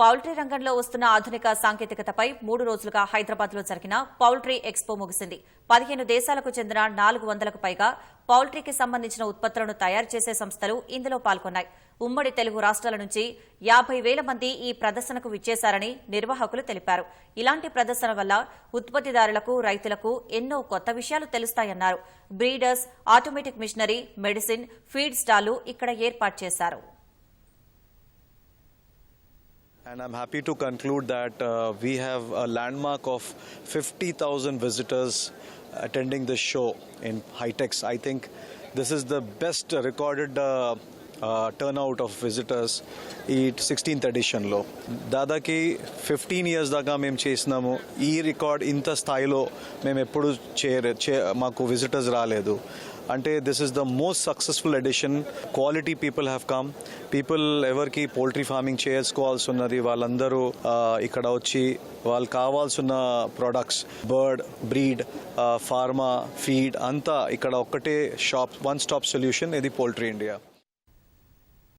Poultry రంగంలో వస్తున్న ఆధునిక సాంకేతికతపై మూడు రోజులుగా హైదరాబాద్లో జరిగిన పౌల్ట్రీ ఎక్స్పో ముగిసింది. పదిహేను దేశాలకు చెందిన నాలుగు వందలకు పైగా పౌల్ట్రీకి సంబంధించిన ఉత్పత్తులను తయారు చేసే సంస్థలు ఇందులో పాల్గొన్నాయి. ఉమ్మడి తెలుగు రాష్ట్రాల నుంచి యాభై వేల మంది ఈ ప్రదర్శనకు విచ్చేశారని నిర్వాహకులు తెలిపారు. ఇలాంటి ప్రదర్శన వల్ల ఉత్పత్తిదారులకు రైతులకు ఎన్నో కొత్త విషయాలు తెలుస్తాయన్నారు. Breeders automatic machinery medicine feed stall ఇక్కడ ఏర్పాటు చేశారు. And I'm happy to conclude that uh, we have a landmark of 50,000 visitors attending this show in Hightex. I think this is the best recorded uh, turnout of visitors ఈ sixteenth ఎడిషన్లో దాదాకి fifteen years దాకా మేము చేసినాము. ఈ record ఇంత స్థాయిలో మేము ఎప్పుడు చేయరే చే మాకు విజిటర్స్ రాలేదు. అంటే this is the most successful edition quality people have come people ఎవరికి పోల్ట్రీ ఫార్మింగ్ చేసుకోవాల్సి ఉన్నది వాళ్ళందరూ ఇక్కడ వచ్చి వాళ్ళు కావాల్సిన products bird breed pharma feed అంతా ఇక్కడ ఒక్కటే షాప్ వన్ స్టాప్ సొల్యూషన్ ఇది పోల్ట్రీ ఇండియా